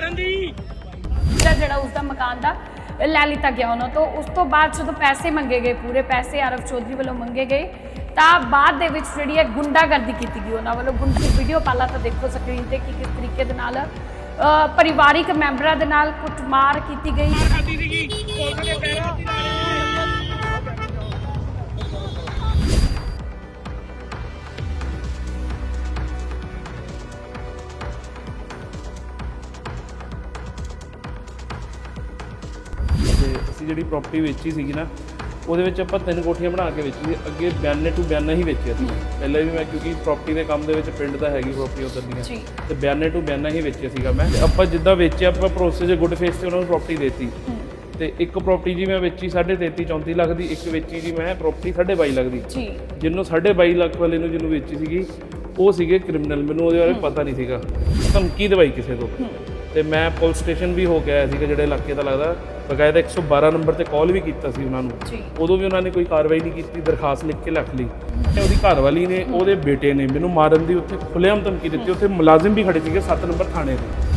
ਮਾਰਨ ਦੀ? ਜਿਹੜਾ ਜਿਹੜਾ ਉਸ ਦਾ ਮਕਾਨ ਦਾ ਲੈ ਲਿੱਤਾ ਗਿਆ ਉਹਨਾਂ ਤੋਂ ਉਸ ਤੋਂ ਬਾਅਦ ਜਦੋਂ ਪੈਸੇ ਮੰਗੇ ਗਏ ਪੂਰੇ ਪੈਸੇ ਆਰਵ ਚੌਧਰੀ ਵੱਲੋਂ ਮੰਗੇ ਗਏ ਤਾਂ ਬਾਅਦ ਦੇ ਵਿੱਚ ਜਿਹੜੀ ਹੈ ਗੁੰਡਾਗਰਦੀ ਕੀਤੀ ਗਈ ਉਹਨਾਂ ਵੱਲੋਂ ਗੁੰਡੀ ਵੀਡੀਓ ਪਹਿਲਾਂ ਤਾਂ ਦੇਖੋ ਸਕਰੀਨ ਤੇ ਕਿ ਕਿਸ ਤਰੀਕੇ ਦੇ ਨਾਲ ਅ, ਪਰਿਵਾਰਿਕ ਮੈਂਬਰਾਂ ਦੇ ਨਾਲ ਕੁੱਟਮਾਰ ਕੀਤੀ ਗਈ। ਖਾਦੀ ਸੀਗੀ। ਦੇ ਪੈਰਾਂ ਤੇ ਅਸੀਂ ਜਿਹੜੀ ਪ੍ਰਾਪਰਟੀ ਵੇਚੀ ਸੀਗੀ ਨਾ ਉਹਦੇ ਵਿੱਚ ਆਪਾਂ ਤਿੰਨ ਕੋਠੀਆਂ ਬਣਾ ਕੇ ਵੇਚੀ ਅੱਗੇ ਬਿਆਨੇ ਟੂ ਬਿਆਨਾ ਹੀ ਵੇਚਿਆ ਸੀ। ਪਹਿਲਾਂ ਵੀ ਮੈਂ ਕਿਉਂਕਿ ਪ੍ਰਾਪਰਟੀ ਦੇ ਕੰਮ ਦੇ ਵਿੱਚ ਪਿੰਡ ਦਾ ਹੈਗੀ ਪ੍ਰਾਪਰਟੀ ਉਧਰ ਦੀਆਂ। ਤੇ ਬਿਆਨੇ ਟੂ ਬਿਆਨਾ ਹੀ ਵੇਚਿਆ ਸੀਗਾ ਮੈਂ। ਆਪਾਂ ਜਿੱਦਾਂ ਵੇਚਿਆ ਆਪਾਂ ਭਰੋਸੇ 'ਚ ਗੁੱਡ ਫੇਸ ਤੇ ਉਹਨਾਂ ਨੂੰ ਪ੍ਰਾਪਰਟੀ ਦੇਤੀ। ਤੇ ਇੱਕ ਪ੍ਰਾਪਰਟੀ ਜੀ ਮੈਂ ਵੇਚੀ 33 34 ਲੱਖ ਦੀ ਇੱਕ ਵੇਚੀ ਜੀ ਮੈਂ ਪ੍ਰਾਪਰਟੀ 22.5 ਲੱਖ ਦੀ। ਜੀ। ਜਿਹਨੂੰ 22.5 ਲੱਖ ਵਾਲੇ ਨੂੰ ਜਿਹਨੂੰ ਵੇਚੀ ਸੀਗੀ ਉਹ ਸੀਗੇ ਕ੍ਰਿਮੀਨਲ ਮੈਨੂੰ ਉਹਦੇ ਬਾਰੇ ਪਤਾ ਨਹੀਂ ਸੀਗਾ। ਧਮਕੀ ਦਵਾਈ ਕਿਸੇ ਤੋਂ। ਤੇ ਮੈਂ ਪੁਲਿਸ ਸਟੇਸ਼ਨ ਵੀ ਹੋ ਕੇ ਆਇਆ ਸੀਗਾ ਜਿਹੜੇ ਇਲਾਕੇ ਦਾ ਲੱਗਦਾ। ਬਕਾਇਦਾ 112 ਨੰਬਰ ਤੇ ਕਾਲ ਵੀ ਕੀਤਾ ਸੀ ਉਹਨਾਂ ਨੂੰ। ਉਦੋਂ ਵੀ ਉਹਨਾਂ ਨੇ ਕੋਈ ਕਾਰਵਾਈ ਨਹੀਂ ਕੀਤੀ ਦਰਖਾਸਤ ਲਿਖ ਕੇ ਰੱਖ ਲਈ। ਤੇ ਉਹਦੀ ਘਰਵਾਲੀ ਨੇ ਉਹਦੇ ਬੇਟੇ ਨੇ ਮੈਨੂੰ ਮਾਰਨ ਦੀ ਉੱਥੇ ਖੁੱਲੇਆਮ ਧਮਕੀ ਦਿੱਤੀ। ਉੱਥੇ ਮੁਲਾਜ਼ਮ ਵੀ ਖੜੇ ਸੀਗੇ 7 ਨੰਬਰ ਥਾਣੇ ਦੇ।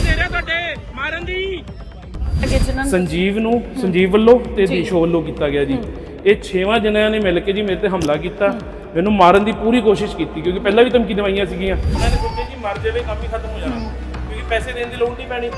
ਦੇ ਰਿਹਾ ਤੁਹਾਡੇ ਮਾਰਨ ਦੀ। ਸੰਜੀਵ ਨੂੰ ਸੰਜੀਵ ਵੱਲੋਂ ਤੇ ਦੀਸ਼ੋ ਵੱਲੋਂ ਕੀਤਾ ਗਿਆ ਜੀ। ਇਹ ਛੇਵਾਂ ਜਣਿਆਂ ਨੇ ਮਿਲ ਕੇ ਜੀ ਮੇਰੇ ਤੇ ਹਮਲਾ ਕੀਤਾ। ਮੈਨੂੰ ਮਾਰਨ ਦੀ ਪੂਰੀ ਕੋਸ਼ਿਸ਼ ਕੀਤੀ ਕਿਉਂਕਿ ਪਹਿਲਾਂ ਵੀ ਧਮਕੀ ਦਵਾਈਆਂ ਸੀਗੀਆਂ। ਉਹਨਾਂ ਨੇ ਸੋਚਿਆ ਜੀ ਮਰ ਜਾਵੇ ਕੰਮ ਹੀ ਖਤਮ ਹੋ ਜਾਣਾ। ਕਿਉਂਕਿ ਪੈਸੇ ਦੇਣ ਦੀ ਲੋੜ ਨਹੀਂ ਪੈਣੀ।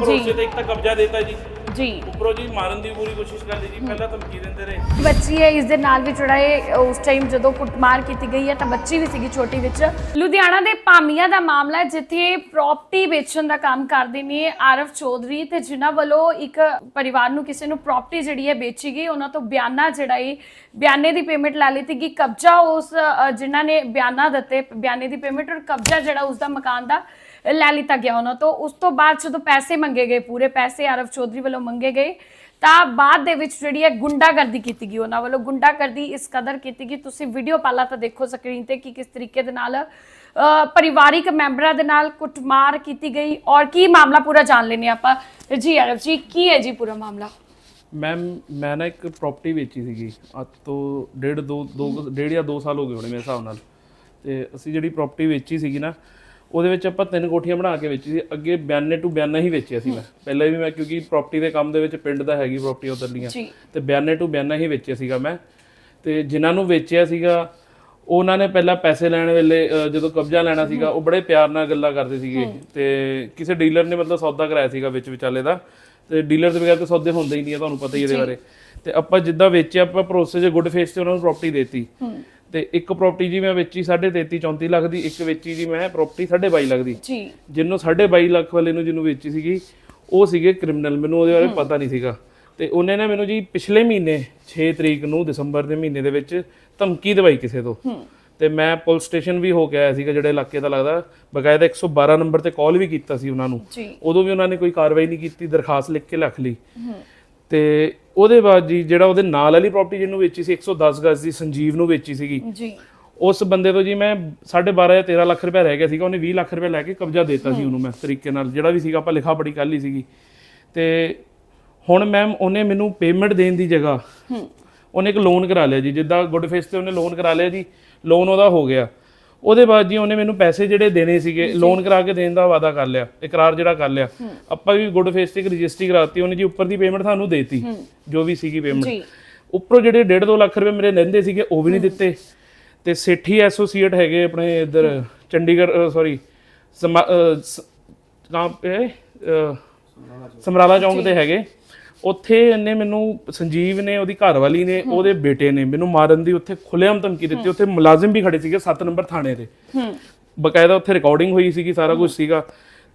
ਭਰੋਸੇ ਤੇ ਇੱਕ ਤਾਂ ਕਬਜ਼ਾ ਦੇਤਾ ਜੀ। ਜੀ। ਉੱਪਰੋਂ ਜੀ ਮਾਰਨ ਦੀ ਪੂਰੀ ਕੋਸ਼ਿਸ਼ ਕਰ ਲਈ ਜੀ ਪਹਿਲਾਂ ਧਮਕੀ ਦਿੰਦੇ ਰਹੇ। ਬੱਚੀ ਹੈ ਇਸ ਦੇ ਨਾਲ ਵੀ ਜਿਹੜਾ ਹੈ ਉਸ ਟਾਈਮ ਜਦੋਂ ਕੁੱਟਮਾਰ ਕੀਤੀ ਗਈ ਹੈ ਤਾਂ ਬੱਚੀ ਵੀ ਸੀਗੀ ਛੋਟੀ ਵਿੱਚ। ਲੁਧਿਆਣਾ ਦੇ ਪਾਮੀਆਂ ਦਾ ਮਾਮਲਾ ਹੈ ਜਿੱਥੇ ਪ੍ਰਾਪਰਟੀ ਵੇਚਣ ਦਾ ਕੰਮ ਕਰਦੇ ਨੇ ਆਰਫ ਚੌਧਰੀ ਤੇ ਜਿਨ੍ਹਾਂ ਵੱਲੋਂ ਇੱਕ ਪਰਿਵਾਰ ਨੂੰ ਕਿਸੇ ਨੂੰ ਪ੍ਰਾਪਰਟੀ ਜਿਹੜੀ ਹੈ ਵੇਚੀ ਗਈ ਉਹਨਾਂ ਤੋਂ ਬਿਆਨਾ ਜਿਹੜਾ ਹੈ ਬਿਆਨੇ ਦੀ ਪੇਮੈਂਟ ਲੈ ਲਈ ਸੀਗੀ। ਕਬਜ਼ਾ ਉਸ ਅ, ਜਿਨ੍ਹਾਂ ਨੇ ਬਿਆਨਾ ਦਿੱਤੇ ਬਿਆਨੇ ਦੀ ਪੇਮੈਂਟ ਔਰ ਕਬਜ਼ਾ ਜਿਹੜਾ ਉਸ ਦਾ ਮਕਾਨ ਦਾ ਲੈ ਲਿੱਤਾ ਗਿਆ ਉਹਨਾਂ ਤੋਂ ਉਸ ਤੋਂ ਬਾਅਦ ਜਦੋਂ ਪੈਸੇ ਮੰਗੇ ਗਏ ਪੂਰੇ, ਪੈਸੇ ਆਰਵ ਚੌਧਰੀ ਵੱਲੋਂ ਮੰਗੇ ਗਏ, ਤਾਂ ਬਾਅਦ ਦੇ ਵਿੱਚ ਜਿਹੜੀ ਹੈ ਗੁੰਡਾਗਰਦੀ ਕੀਤੀ ਗਈ ਉਹਨਾਂ ਵੱਲੋਂ। ਗੁੰਡਾਗਰਦੀ ਇਸ ਕਦਰ ਕੀਤੀ ਗਈ। ਤੁਸੀਂ ਵੀਡੀਓ ਪਹਿਲਾਂ ਤਾਂ ਦੇਖੋ ਸਕਰੀਨ ਤੇ ਕਿ ਕਿਸ ਤਰੀਕੇ ਦੇ ਨਾਲ ਪਰਿਵਾਰਿਕ ਮੈਂਬਰਾਂ ਦੇ ਨਾਲ ਕੁੱਟਮਾਰ ਕੀਤੀ ਗਈ ਔਰ ਕੀ ਮਾਮਲਾ ਪੂਰਾ ਜਾਣ ਲੈਣੇ ਆਪਾਂ। ਜੀ ਆਰਵ ਜੀ, ਕੀ ਹੈ ਜੀ ਪੂਰਾ ਮਾਮਲਾ? ਮੈਮ, ਮੈਂ ਨਾ ਇੱਕ ਪ੍ਰਾਪਰਟੀ ਵੇਚੀ ਸੀਗੀ। ਅੱਜ ਤੋਂ ਡੇਢ ਦੋ ਦੋ, ਡੇਢ ਜਾਂ 2 ਸਾਲ ਹੋ ਗਏ ਹੋਣੇ ਮੇਰੇ ਹਿਸਾਬ ਨਾਲ। ਤੇ ਅਸੀਂ ਜਿਹੜੀ ਪ੍ਰਾਪਰਟੀ ਵੇਚੀ ਸੀਗੀ ਨਾ ਉਹਦੇ ਵਿੱਚ ਆਪਾਂ ਤਿੰਨ ਕੋਠੀਆਂ ਬਣਾ ਕੇ ਵੇਚੀ ਸੀ। ਅੱਗੇ ਬਿਆਨੇ ਟੂ ਬਿਆਨਾ ਹੀ ਵੇਚਿਆ ਸੀ ਮੈਂ। ਪਹਿਲਾਂ ਵੀ ਮੈਂ ਕਿਉਂਕਿ ਪ੍ਰਾਪਰਟੀ ਦੇ ਕੰਮ ਦੇ ਵਿੱਚ ਪਿੰਡ ਦਾ ਹੈਗੀ ਪ੍ਰਾਪਰਟੀ ਉਧਰ ਦੀਆਂ ਜੀ। ਤੇ ਬਿਆਨੇ ਟੂ ਬਿਆਨਾ ਹੀ ਵੇਚਿਆ ਸੀਗਾ ਮੈਂ। ਤੇ ਜਿਨ੍ਹਾਂ ਨੂੰ ਵੇਚਿਆ ਸੀਗਾ ਉਹਨਾਂ ਨੇ ਪਹਿਲਾਂ ਪੈਸੇ ਲੈਣ ਵੇਲੇ ਜਦੋਂ ਕਬਜ਼ਾ ਲੈਣਾ ਸੀਗਾ ਉਹ ਬੜੇ ਪਿਆਰ ਨਾਲ ਗੱਲਾਂ ਕਰਦੇ ਸੀਗੇ। ਤੇ ਕਿਸੇ ਡੀਲਰ ਨੇ ਮਤਲਬ ਸੌਦਾ ਕਰਾਇਆ ਸੀਗਾ ਵਿੱਚ ਵਿਚਾਲੇ ਦਾ। ਤੇ ਡੀਲਰ ਦੇ ਬਗੈਰ ਤਾਂ ਸੌਦੇ ਹੁੰਦੇ ਹੀ ਨਹੀਂ ਆ ਤੁਹਾਨੂੰ ਪਤਾ ਹੀ ਇਹਦੇ ਬਾਰੇ। ਤੇ ਆਪਾਂ ਜਿੱਦਾਂ ਵੇਚਿਆ ਆਪਾਂ ਭਰੋਸੇ 'ਚ ਗੁੱਡ ਫੇਸ ਤੇ ਉਹਨਾਂ ਨੂੰ ਪ੍ਰਾਪਰਟੀ ਦੇਤੀ। ਤੇ ਇੱਕ ਪ੍ਰਾਪਰਟੀ ਜੀ ਮੈਂ ਵੇਚੀ 33 34 ਲੱਖ ਦੀ ਇੱਕ ਵੇਚੀ ਜੀ ਮੈਂ ਪ੍ਰਾਪਰਟੀ 22.5 ਲੱਖ ਦੀ। ਜੀ। ਜਿਹਨੂੰ 22.5 ਲੱਖ ਵਾਲੇ ਨੂੰ ਜਿਹਨੂੰ ਵੇਚੀ ਸੀਗੀ ਉਹ ਸੀਗੇ ਕ੍ਰਿਮੀਨਲ ਮੈਨੂੰ ਉਹਦੇ ਬਾਰੇ ਪਤਾ ਨਹੀਂ ਸੀਗਾ। ਤੇ ਉਹਨੇ ਨਾ ਮੈਨੂੰ ਜੀ ਪਿਛਲੇ ਮਹੀਨੇ 6 ਤਰੀਕ ਨੂੰ ਦਸੰਬਰ ਦੇ ਮਹੀਨੇ ਦੇ ਵਿੱਚ ਧਮਕੀ ਦਵਾਈ ਕਿਸੇ ਤੋਂ। ਤੇ ਮੈਂ ਪੁਲਿਸ ਸਟੇਸ਼ਨ ਵੀ ਹੋ ਕੇ ਆਇਆ ਸੀਗਾ ਜਿਹੜੇ ਇਲਾਕੇ ਦਾ ਲੱਗਦਾ ਬਕਾਇਦਾ 112 ਨੰਬਰ ਤੇ ਕਾਲ ਵੀ ਕੀਤਾ ਸੀ ਉਹਨਾਂ ਨੂੰ। ਉਦੋਂ ਵੀ ਉਹਨਾਂ ਨੇ ਕੋਈ ਕਾਰਵਾਈ ਨਹੀਂ ਕੀਤੀ ਦਰਖਾਸਤ ਲਿਖ ਕੇ ਰੱਖ ਲਈ। ਤੇ ਉਹਦੇ ਬਾਅਦ ਜੀ ਜਿਹੜਾ ਉਹਦੇ ਨਾਲ ਵਾਲੀ ਪ੍ਰਾਪਰਟੀ ਜਿਹਨੂੰ ਵੇਚੀ ਸੀ 110 ਗਜ਼ ਦੀ ਸੰਜੀਵ ਨੂੰ ਵੇਚੀ ਸੀਗੀ। ਜੀ। ਉਸ ਬੰਦੇ ਤੋਂ ਜੀ ਮੈਂ 12.5 ਜਾਂ 13 ਲੱਖ ਰੁਪਏ ਰਹਿ ਗਿਆ ਸੀਗਾ ਉਹਨੇ 20 ਲੱਖ ਰੁਪਏ ਲੈ ਕੇ ਕਬਜ਼ਾ ਦੇਤਾ ਸੀ ਉਹਨੂੰ ਮੈਂ ਤਰੀਕੇ ਨਾਲ ਜਿਹੜਾ ਵੀ ਸੀਗਾ ਆਪਾਂ ਲਿਖਾ ਪੜੀ ਕਰ ਲਈ ਸੀਗੀ। ਤੇ ਹੁਣ ਮੈਮ ਉਹਨੇ ਮੈਨੂੰ ਪੇਮੈਂਟ ਦੇਣ ਦੀ ਜਗ੍ਹਾ ਉਹਨੇ ਇੱਕ ਲੋਨ ਕਰਾ ਲਿਆ ਜੀ ਜਿੱਦਾਂ ਗੁੱਡ ਫੇਸ ਤੇ ਉਹਨੇ ਲੋਨ ਕਰਾ ਲਿਆ ਜੀ ਲੋਨ ਉਹਦਾ ਹੋ ਗਿਆ। ਉਹਦੇ ਬਾਅਦ ਜੀ ਉਹਨੇ ਮੈਨੂੰ ਪੈਸੇ ਜਿਹੜੇ ਦੇਣੇ ਸੀਗੇ ਲੋਨ ਕਰਾ ਕੇ ਦੇਣ ਦਾ ਵਾਅਦਾ ਕਰ ਲਿਆ ਇਕਰਾਰ ਜਿਹੜਾ ਕਰ ਲਿਆ। ਆਪਾਂ ਵੀ ਗੁੱਡ ਫੇਸ ਤੇ ਰਜਿਸਟਰੀ ਕਰਾਤੀ ਉਹਨੇ ਜੀ ਉੱਪਰ ਦੀ ਪੇਮੈਂਟ ਸਾਨੂੰ ਦੇਤੀ ਜੋ ਵੀ ਸੀਗੀ ਪੇਮੈਂਟ ਜੀ। ਉੱਪਰੋਂ ਜਿਹੜੇ 1.5 2 ਲੱਖ ਰੁਪਏ ਮੇਰੇ ਲੈਂਦੇ ਸੀਗੇ ਉਹ ਵੀ ਨਹੀਂ ਦਿੱਤੇ। ਤੇ ਸੇਠੀ ਐਸੋਸੀਏਟ ਹੈਗੇ ਆਪਣੇ ਇੱਧਰ ਚੰਡੀਗੜ੍ਹ ਸੌਰੀ ਨਾਮ ਇਹ ਸਮਰਾਲਾ ਚੌਂਕ ਤੇ ਹੈਗੇ। ਉੱਥੇ ਇਹਨੇ ਮੈਨੂੰ ਸੰਜੀਵ ਨੇ ਉਹਦੀ ਘਰਵਾਲੀ ਨੇ ਉਹਦੇ ਬੇਟੇ ਨੇ ਮੈਨੂੰ ਮਾਰਨ ਦੀ ਉੱਥੇ ਖੁੱਲੇਆਮ ਧਮਕੀ ਦਿੱਤੀ। ਉੱਥੇ ਮੁਲਾਜ਼ਮ ਵੀ ਖੜੇ ਸੀਗੇ 7 ਨੰਬਰ ਥਾਣੇ ਦੇ। ਹੂੰ। ਬਕਾਇਦਾ ਉੱਥੇ ਰਿਕਾਰਡਿੰਗ ਹੋਈ ਸੀਗੀ ਸਾਰਾ ਕੁਝ ਸੀਗਾ।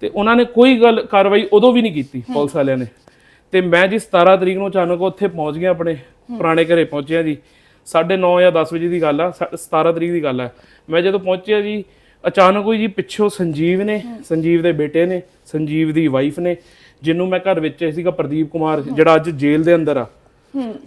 ਤੇ ਉਹਨਾਂ ਨੇ ਕੋਈ ਗੱਲ ਕਾਰਵਾਈ ਉਦੋਂ ਵੀ ਨਹੀਂ ਕੀਤੀ ਪੁਲਿਸ ਵਾਲਿਆਂ ਨੇ। ਤੇ ਮੈਂ ਜੀ 17 ਤਰੀਕ ਨੂੰ ਅਚਾਨਕ ਉੱਥੇ ਪਹੁੰਚ ਗਿਆ ਆਪਣੇ ਪੁਰਾਣੇ ਘਰੇ ਪਹੁੰਚਿਆ ਜੀ। 9:30 ਜਾਂ 10 ਵਜੇ ਦੀ ਗੱਲ ਆ ਸ- 17 ਤਰੀਕ ਦੀ ਗੱਲ ਆ। ਮੈਂ ਜਦੋਂ ਪਹੁੰਚਿਆ ਜੀ ਅਚਾਨਕ ਹੀ ਜੀ ਪਿੱਛੋਂ ਸੰਜੀਵ ਨੇ ਸੰਜੀਵ ਦੇ ਬੇਟੇ ਨੇ ਸੰਜੀਵ ਦੀ ਵਾਈਫ ਨੇ ਜਿਹਨੂੰ ਮੈਂ ਘਰ ਵਿੱਚ ਸੀਗਾ ਪ੍ਰਦੀਪ ਕੁਮਾਰ ਜਿਹੜਾ ਅੱਜ ਜੇਲ੍ਹ ਦੇ ਅੰਦਰ ਆ।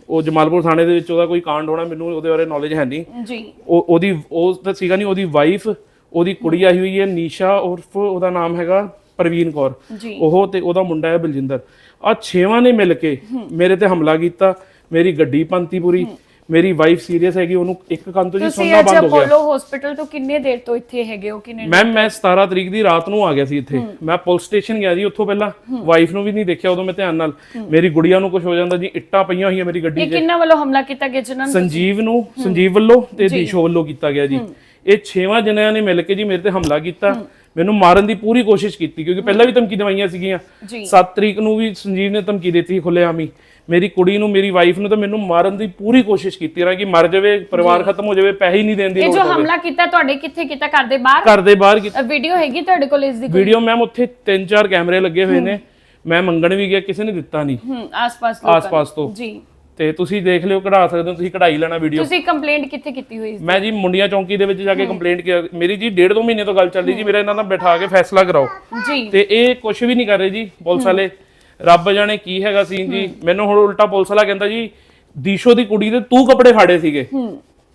ਉਹ ਜਮਾਲਪੁਰ ਥਾਣੇ ਦੇ ਵਿੱਚ ਉਹਦਾ ਕੋਈ ਕਾਂਡ ਹੋਣਾ ਮੈਨੂੰ ਉਹਦੇ ਬਾਰੇ ਨੌਲੇਜ ਹੈ ਨਹੀਂ। ਜੀ। ਉਹ ਉਹਦੀ ਉਹ ਤਾਂ ਸੀਗਾ ਨਹੀਂ ਉਹਦੀ ਵਾਈਫ ਉਹਦੀ ਕੁੜੀ ਆਈ ਹੋਈ ਹੈ ਨੀਸ਼ਾ ਉਰਫ ਉਹਦਾ ਨਾਮ ਹੈਗਾ ਪ੍ਰਵੀਨ ਕੌਰ। ਉਹ ਤੇ ਉਹਦਾ ਮੁੰਡਾ ਹੈ ਬਲਜਿੰਦਰ। ਆ ਛੇਵਾਂ ਨੇ ਮਿਲ ਕੇ ਮੇਰੇ ਤੇ ਹਮਲਾ ਕੀਤਾ ਮੇਰੀ ਗੱਡੀ ਪੰਤੀ ਪੂਰੀ। ਮੇਰੀ ਵਾਈਫ ਸੀਰੀਅਸ ਹੈਗੀ ਉਹਨੂੰ ਇੱਕ ਕੰਨ ਤੋਂ ਜੀ ਤੁਸੀਂ ਸੁਣਨਾ ਅੱਜ ਬੰਦ ਹੋ ਗਿਆ। ਅਪੋਲੋ ਹਸਪੀਟਲ ਤੋਂ ਕਿੰਨੇ ਦੇਰ ਤੋਂ ਇੱਥੇ ਹੈਗੇ ਹੋ ਕਿੰਨੇ ਮੈਮ ਮੈਂ 17 ਤਰੀਕ ਦੀ ਰਾਤ ਨੂੰ ਆ ਗਿਆ ਸੀ ਇੱਥੇ। ਮੈਂ ਪੁਲਿਸ ਸਟੇਸ਼ਨ ਗਿਆ ਜੀ ਉੱਥੋਂ ਪਹਿਲਾਂ। ਵਾਈਫ ਨੂੰ ਵੀ ਨਹੀਂ ਦੇਖਿਆ ਉਦੋਂ ਮੈਂ ਧਿਆਨ ਨਾਲ। ਮੇਰੀ ਗੁੜੀਆ ਨੂੰ ਕੁਝ ਹੋ ਜਾਂਦਾ ਜੀ ਇੱਟਾਂ ਪਈਆਂ ਹੋਈਆਂ ਮੇਰੀ ਗੱਡੀ ਇਹ 'ਚ ਕਿੰਨਾ ਵੱਲੋਂ ਹਮਲਾ ਕੀਤਾ ਗਿਆ ਜਿਨ੍ਹਾਂ ਨੂੰ ਸੰਜੀਵ ਨੂੰ ਸੰਜੀਵ ਵੱਲੋਂ ਤੇ ਦੀਸ਼ੋ ਵੱਲੋਂ ਕੀਤਾ ਗਿਆ ਜੀ। ਇਹ ਛੇਵਾਂ ਜਣਿਆਂ ਨੇ ਮਿਲ ਕੇ ਜੀ ਮੇਰੇ ਤੇ ਹਮਲਾ ਕੀਤਾ। ਮੈਨੂੰ ਮਾਰਨ ਦੀ ਪੂਰੀ ਕੋਸ਼ਿਸ਼ ਕੀਤੀ ਕਿਉਂਕਿ ਪਹਿਲਾਂ ਵੀ ਧਮਕੀ ਦਵਾਈਆਂ ਸੀਗੀਆਂ। ਜੀ। 7 ਤਰੀਕ ਨੂੰ ਵੀ ਸੰਜੀਵ ਨੇ ਧਮਕੀ ਦਿੱਤੀ ਖੁੱਲੇਆਮੀ ਮੇਰੀ ਕੁੜੀ ਨੂੰ ਮੇਰੀ ਵਾਈਫ ਨੂੰ ਤਾਂ ਮੈਨੂੰ ਮਾਰਨ ਦੀ ਪੂਰੀ ਕੋਸ਼ਿਸ਼ ਕੀਤੀ ਰਾਂ ਕਿ ਮਰ ਜਾਵੇ ਪਰਿਵਾਰ ਖਤਮ ਹੋ ਜਾਵੇ ਪੈਸੇ ਹੀ ਨਹੀਂ ਦੇਣ ਦੀ ਇਹ ਲੋੜ ਜੋ ਹਮਲਾ ਕੀਤਾ ਤੁਹਾਡੇ ਕਿੱਥੇ ਕੀਤਾ? ਘਰ ਦੇ ਬਾਹਰ? ਘਰ ਦੇ ਬਾਹਰ ਕੀਤੀ। ਵੀਡੀਓ ਹੈਗੀ ਤੁਹਾਡੇ ਕੋਲ ਇਸ ਦੀ ਕੋਈ? ਵੀਡੀਓ ਮੈਮ ਉੱਥੇ ਤਿੰਨ ਚਾਰ ਕੈਮਰੇ ਲੱਗੇ ਹੋਏ ਨੇ। ਮੈਂ ਮੰਗਣ ਵੀ ਗਿਆ ਕਿਸੇ ਨੇ ਦਿੱਤਾ ਨਹੀਂ। ਹੂੰ ਆਸ-ਪਾਸ ਲੋਕਾਂ ਆਸ-ਪਾਸ ਤੋਂ। ਨੇ। ਜੀ। ਤੇ ਤੁਸੀਂ ਦੇਖ ਲਿਓ ਕਢਾ ਸਕਦੇ ਹੋ ਤੁਸੀਂ ਕਢਾਈ ਲੈਣਾ ਵੀਡੀਓ ਤੁਸੀਂ ਕੰਪਲੇਂਟ ਕਿੱਥੇ ਕੀਤੀ ਹੋਈ ਸੀ ਮੈਂ ਜੀ ਮੁੰਡੀਆਂ ਚੌਂਕੀ ਦੇ ਵਿੱਚ ਜਾ ਕੇ ਕੰਪਲੇਂਟ ਕੀਤੀ। ਮੇਰੀ ਜੀ ਡੇਢ ਦੋ ਮਹੀਨੇ ਤੋਂ ਗੱਲ ਚੱਲ ਰਹੀ ਜੀ ਮੇਰਾ ਇਹਨਾਂ ਨਾਲ ਬਿਠਾ ਕੇ ਫੈਸਲਾ ਕਰਾਓ। ਜੀ। ਤੇ ਇਹ ਕੁਝ ਵੀ ਨਹੀਂ ਕਰ ਰਹੇ ਜੀ ਪੁਲਿਸ ਵਾਲੇ। ਰੱਬ ਜਾਣੇ ਕੀ ਹੈਗਾ ਸੀਨ ਜੀ। ਮੈਨੂੰ ਹੁਣ ਉਲਟਾ ਪੁਲਿਸ ਵਾਲਾ ਕਹਿੰਦਾ ਜੀ ਦੀਸ਼ੋ ਦੀ ਕੁੜੀ ਦੇ ਤੂੰ ਕੱਪੜੇ ਫਾੜੇ ਸੀਗੇ।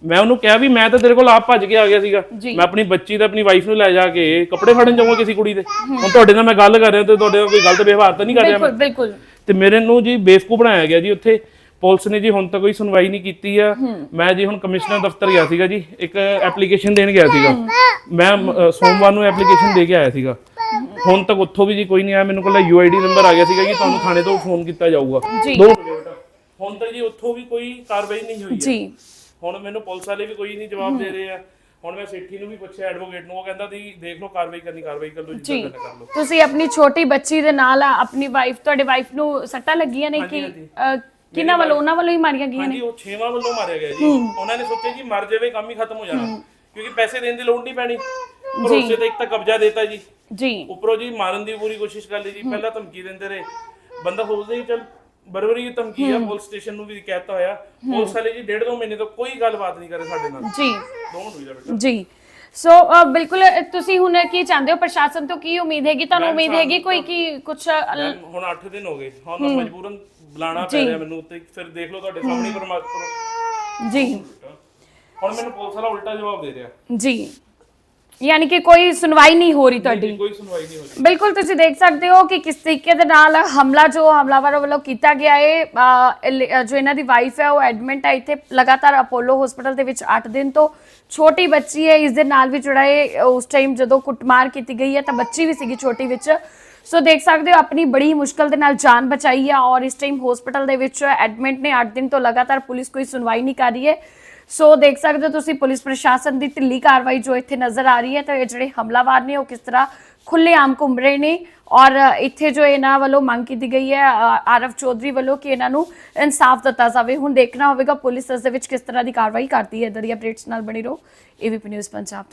ਮੈਂ ਉਹਨੂੰ ਕਿਹਾ ਵੀ ਮੈਂ ਤਾਂ ਤੇਰੇ ਕੋਲ ਆਪ ਭੱਜ ਕੇ ਆ ਗਿਆ ਸੀਗਾ। ਮੈਂ ਆਪਣੀ ਬੱਚੀ ਤੇ ਆਪਣੀ ਵਾਈਫ ਨੂੰ ਲੈ ਜਾ ਕੇ ਕੱਪੜੇ ਫੜਨ ਜਾਊਂਗਾ ਕਿਸੇ ਕੁੜੀ ਦੇ। ਹੁਣ ਤੁਹਾਡੇ ਨਾਲ ਮੈਂ ਗੱਲ ਕਰ ਰਿਹਾ ਤੇ ਤੁਹਾਡੇ ਨਾਲ ਕੋਈ ਗਲਤ ਵਿਵਹਾਰ ਤਾਂ ਨਹੀਂ ਕਰ ਰਿਹਾ ਮੈਂ। ਬਿਲਕੁਲ ਬਿਲਕੁਲ। ਤੇ ਮੇਰੇ ਨੂੰ ਜੀ ਬੇਵਕੂਫ ਬਣਾਇਆ ਗਿਆ ਜੀ ਉੱਥੇ। ਪੁਲਿਸ ਨੇ ਜੀ ਹੁਣ ਤੱਕ ਕੋਈ ਸੁਣਵਾਈ ਨਹੀਂ ਕੀਤੀ ਆ। ਮੈਂ ਜੀ ਹੁਣ ਕਮਿਸ਼ਨਰ ਦਫ਼ਤਰ ਗਿਆ ਸੀਗਾ ਜੀ ਇੱਕ ਐਪਲੀਕੇਸ਼ਨ ਦੇਣ ਗਿਆ ਸੀਗਾ। ਮੈਂ ਸੋਮਵਾਰ ਨੂੰ ਐਪਲੀਕੇਸ਼ਨ ਦੇ ਕੇ ਆਇਆ ਸੀਗਾ। ਹੁਣ ਤੱਕ ਉੱਥੋਂ ਵੀ ਜੀ ਕੋਈ ਨਹੀਂ ਆਇਆ ਮੈਨੂੰ ਕੋਲ ਯੂਆਈਡੀ ਨੰਬਰ ਆ ਗਿਆ ਸੀਗਾ ਕਿ ਤੁਹਾਨੂੰ ਥਾਣੇ ਤੋਂ ਫੋਨ ਕੀਤਾ ਜਾਊਗਾ। ਜੀ। ਦੋ ਮਿੰਟ ਬੇਟਾ। ਹੁਣ ਤੱਕ ਜੀ ਉੱਥੋਂ ਵੀ ਕੋਈ ਕਾਰਵਾਈ ਨਹੀਂ ਹੋਈ ਹੈ। ਜੀ। ਹੁਣ ਮੈਨੂੰ ਪੁਲਿਸ ਵਾਲੇ ਵੀ ਕੋਈ ਨਹੀਂ ਜਵਾਬ ਦੇ ਰਹੇ ਆ। ਹੁਣ ਮੈਂ ਸੇਠੀ ਨੂੰ ਵੀ ਪੁੱਛਿਆ ਐਡਵੋਕੇਟ ਨੂੰ ਉਹ ਕਹਿੰਦਾ ਤੁਸੀਂ ਦੇਖ ਲਓ ਕਾਰਵਾਈ ਕਰਨੀ ਕਾਰਵਾਈ ਕਰ ਲਓ ਜੀ। ਜਿੱਦਾਂ ਕਰਨਾ ਕਰ ਲਓ। ਤੁਸੀਂ ਆਪਣੀ ਛੋਟੀ ਬੱਚੀ ਦੇ ਨਾਲ ਆਪਣੀ ਵਾਈਫ ਤੁਹਾਡੇ ਵਾਈਫ ਨੂੰ ਸੱਟਾਂ ਲੱਗੀਆਂ ਨੇ ਕਿ ਕਿਹਨਾਂ ਵੱਲੋਂ ਉਹਨਾਂ ਵੱਲੋਂ ਹੀ ਮਾਰੀਆਂ ਗਈਆਂ ਨੇ? ਹਾਂਜੀ ਉਹ ਛੇਵਾਂ ਵੱਲੋਂ ਮਾਰਿਆ ਗਿਆ ਜੀ। ਉਹਨਾਂ ਨੇ ਸੋਚਿਆ ਜੀ ਮਰ ਜਾਵੇ ਕੰਮ ਹੀ ਖਤਮ ਹੋ ਜਾਣਾ। ਕਿਉਂਕਿ ਪੈਸੇ ਦੇਣ ਦੀ ਲੋੜ ਨਹੀਂ ਪੈਣੀ। ਭਰੋਸੇ ਤੇ ਇੱਕ ਤਾਂ ਕਬਜ਼ਾ ਦੇਤਾ ਜੀ। ਜੀ। ਉੱਪਰੋਂ ਜੀ ਮਾਰਨ ਦੀ ਪੂਰੀ ਕੋਸ਼ਿਸ਼ ਕਰ ਲਈ ਜੀ। ਪਹਿਲਾਂ ਧਮਕੀ ਦਿੰਦੇ ਰਹੇ। ਬੰਦਾ ਸੋਚਦਾ ਹੀ ਚਲ ਬਰਬਰੀ ਦੀ ਧਮਕੀ ਆ ਪੁਲਿਸ ਸਟੇਸ਼ਨ ਨੂੰ ਵੀ ਕਹਿਤਾ ਹੋਇਆ। ਪੁਲਿਸ ਵਾਲੇ ਜੀ ਡੇਢ ਦੋ ਮਹੀਨੇ ਤੋਂ ਕੋਈ ਗੱਲਬਾਤ ਨਹੀਂ ਕਰੇ ਸਾਡੇ ਨਾਲ। ਜੀ। ਦੋ ਮਿੰਟ ਰੁਕ ਜਾ। ਬੇਟਾ ਜੀ ਸੋ ਬਿਲਕੁਲ ਤੁਸੀਂ ਹੁਣ ਕੀ ਚਾਹੁੰਦੇ ਹੋ? ਪ੍ਰਸ਼ਾਸਨ ਤੋਂ ਕੀ ਉਮੀਦ ਹੈਗੀ? ਤੁਹਾਨੂੰ ਉਮੀਦ ਹੈਗੀ ਕੋਈ ਕੀ ਕੁਝ ਮੈਮ, ਹੁਣ 8 ਦਿਨ ਹੋ ਗਏ। ਹੁਣ ਮਜਬੂਰਨ ਬੁਲਾਣਾ ਪੈ ਰਿਹਾ ਮੈਨੂੰ ਤੇ ਫਿਰ ਦੇਖ ਲਓ ਤੁਹਾਡੇ ਸਾਹਮਣੇ ਪਰਮਾਤਮਾ। ਜੀ। ਹੁਣ ਮੈਨੂੰ ਪੁਲਿਸ ਵਾਲਾ ਉਲਟਾ ਜਵਾਬ ਦੇ ਰਿਹਾ। ਜੀ। ਯਾਨੀ ਕਿ ਕੋਈ ਸੁਣਵਾਈ ਨਹੀਂ ਹੋ ਰਹੀ ਤੁਹਾਡੀ। ਕੋਈ ਸੁਣਵਾਈ ਨਹੀਂ ਹੋ ਰਹੀ। ਬਿਲਕੁਲ ਤੁਸੀਂ ਦੇਖ ਸਕਦੇ ਹੋ ਕਿ ਕਿਸ ਤਰੀਕੇ ਦੇ ਨਾਲ ਹਮਲਾ ਜੋ ਹਮਲਾਵਰਾਂ ਵੱਲੋਂ ਕੀਤਾ ਗਿਆ ਹੈ ਅਹ, ਇਲ- ਅਹ, ਜੋ ਇਹਨਾਂ ਦੀ ਵਾਈਫ ਹੈ ਉਹ ਐਡਮਿਟ ਹੈ ਇੱਥੇ ਲਗਾਤਾਰ ਅਪੋਲੋ ਹਸਪੀਟਲ ਦੇ ਵਿੱਚ 8 ਦਿਨ ਤੋਂ ਛੋਟੀ ਬੱਚੀ ਹੈ। ਇਸ ਦੇ ਨਾਲ ਵੀ ਜਿਹੜਾ ਹੈ ਉਸ ਟਾਈਮ ਜਦੋਂ ਕੁੱਟਮਾਰ ਕੀਤੀ ਗਈ ਹੈ ਤਾਂ ਬੱਚੀ ਵੀ ਸੀਗੀ ਛੋਟੀ ਵਿੱਚ। ਸੋ ਦੇਖ ਸਕਦੇ ਹੋ ਆਪਣੀ ਬੜੀ ਮੁਸ਼ਕਲ ਦੇ ਨਾਲ ਜਾਨ ਬਚਾਈ ਹੈ ਔਰ ਇਸ ਟਾਈਮ ਹਸਪੀਟਲ ਦੇ ਵਿੱਚ ਐਡਮਿਟ ਨੇ 8 ਦਿਨ ਤੋਂ ਲਗਾਤਾਰ ਪੁਲਿਸ ਕੋਈ ਸੁਣਵਾਈ ਨਹੀਂ ਕਰ ਰਹੀ ਹੈ। ਸੋ ਦੇਖ ਸਕਦੇ ਹੋ ਤੁਸੀਂ ਪੁਲਿਸ ਪ੍ਰਸ਼ਾਸਨ ਦੀ ਢਿੱਲੀ ਕਾਰਵਾਈ ਜੋ ਇੱਥੇ ਨਜ਼ਰ ਆ ਰਹੀ ਹੈ ਤਾਂ ਇਹ ਜਿਹੜੇ ਹਮਲਾਵਰ ਨੇ ਉਹ ਕਿਸ ਤਰ੍ਹਾਂ ਖੁੱਲ੍ਹੇਆਮ ਘੁੰਮ ਰਹੇ ਨੇ ਔਰ ਇੱਥੇ ਜੋ ਇਹਨਾਂ ਵੱਲੋਂ ਮੰਗ ਕੀਤੀ ਗਈ ਹੈ ਆਰਵ ਚੌਧਰੀ ਵੱਲੋਂ ਕਿ ਇਹਨਾਂ ਨੂੰ ਇਨਸਾਫ ਦਿੱਤਾ ਜਾਵੇ ਹੁਣ ਦੇਖਣਾ ਹੋਵੇਗਾ ਪੁਲਿਸ ਇਸ ਦੇ ਵਿੱਚ ਕਿਸ ਤਰ੍ਹਾਂ ਦੀ ਕਾਰਵਾਈ ਕਰਦੀ ਹੈ ਇਦਾਂ ਦੀ ਅਪਡੇਟਸ ਨਾਲ ਬਣੀ ਰਹੋ ਏਵੀਪੀ ਨਿਊਜ਼ ਪੰਜਾਬ